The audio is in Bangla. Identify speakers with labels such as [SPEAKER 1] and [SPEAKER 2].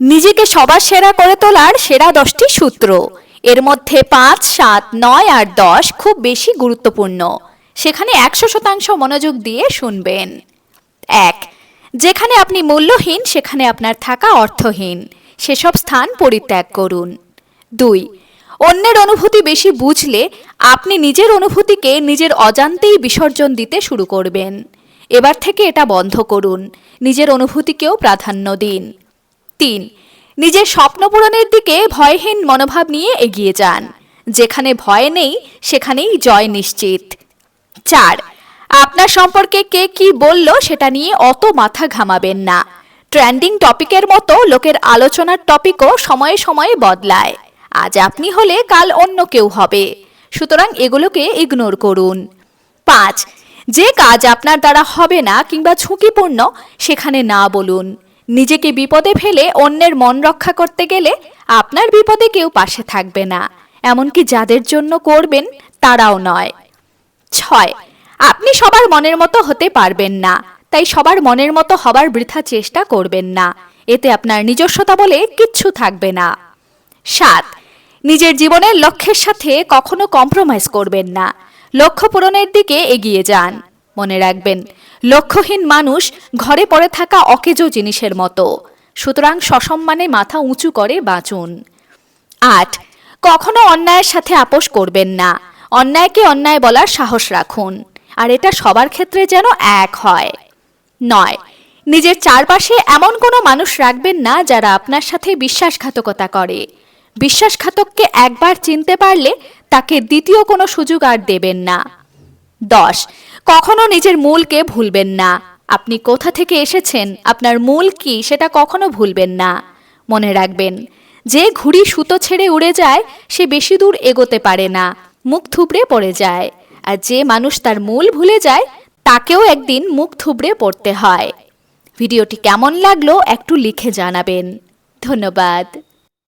[SPEAKER 1] নিজেকে সবার সেরা করে তোলার সেরা দশটি সূত্র। এর মধ্যে পাঁচ, সাত, নয় আর দশ খুব বেশি গুরুত্বপূর্ণ। সেখানে একশো শতাংশ মনোযোগ দিয়ে শুনবেন। এক, যেখানে আপনি মূল্যহীন, সেখানে আপনার থাকা অর্থহীন। সেসব স্থান পরিত্যাগ করুন। দুই, অন্যের অনুভূতি বেশি বুঝলে আপনি নিজের অনুভূতিকে নিজের অজান্তেই বিসর্জন দিতে শুরু করবেন। এবার থেকে এটা বন্ধ করুন। নিজের অনুভূতিকেও প্রাধান্য দিন। তিন। নিজের স্বপ্ন পূরণের দিকে ভয়হীন মনোভাব নিয়ে এগিয়ে যান। যেখানে ভয় নেই, সেখানেই জয় নিশ্চিত। চার। আপনার সম্পর্কে কে কি বলল সেটা নিয়ে অত মাথা ঘামাবেন না। ট্রেন্ডিং টপিকের মতো লোকের আলোচনার টপিকও সময়ে সময়ে বদলায়। আজ আপনি হলে কাল অন্য কেউ হবে। সুতরাং এগুলোকে ইগনোর করুন। পাঁচ। যে কাজ আপনার দ্বারা হবে না কিংবা ঝুঁকিপূর্ণ, সেখানে না বলুন। নিজেকে বিপদে ফেলে অন্যের মন রক্ষা করতে গেলে আপনার বিপদে কেউ পাশে থাকবে না। এমনকি যাদের জন্য করবেন, তারাও নয়। ছয়, আপনি সবার মনের মতো হতে পারবেন না। তাই সবার মনের মতো হবার বৃথা চেষ্টা করবেন না। এতে আপনার নিজস্বতা বলে কিচ্ছু থাকবে না। সাত, নিজের জীবনের লক্ষ্যের সাথে কখনো কম্প্রোমাইজ করবেন না। লক্ষ্য পূরণের দিকে এগিয়ে যান। মনে রাখবেন, লক্ষ্যহীন মানুষ ঘরে পড়ে থাকা অকেজো জিনিসের মতো। সুতরাং সসম্মানে মাথা উঁচু করে বাঁচুন। আট, কখনো অন্যায়ের সাথে আপোষ করবেন না। অন্যায়কে অন্যায় বলার সাহস রাখুন, আর এটা সবার ক্ষেত্রে যেন এক হয়। নয়, নিজের চারপাশে এমন কোনো মানুষ রাখবেন না যারা আপনার সাথে বিশ্বাসঘাতকতা করে। বিশ্বাসঘাতককে একবার চিনতে পারলে তাকে দ্বিতীয় কোনো সুযোগ আর দেবেন না। দশ। কখনো নিজের মূলকে ভুলবেন না। আপনি কোথা থেকে এসেছেন? আপনার মূল কি? সেটা কখনো ভুলবেন না। মনে রাখবেন, যে ঘুড়ি সুতো ছেড়ে উড়ে যায়, সে বেশি দূর এগোতে পারে না, মুখ থুবড়ে পড়ে যায়। আর যে মানুষ তার মূল ভুলে যায়, তাকেও একদিন মুখ থুবড়ে পড়তে হয়। ভিডিওটি কেমন লাগল একটু লিখে জানাবেন। ধন্যবাদ।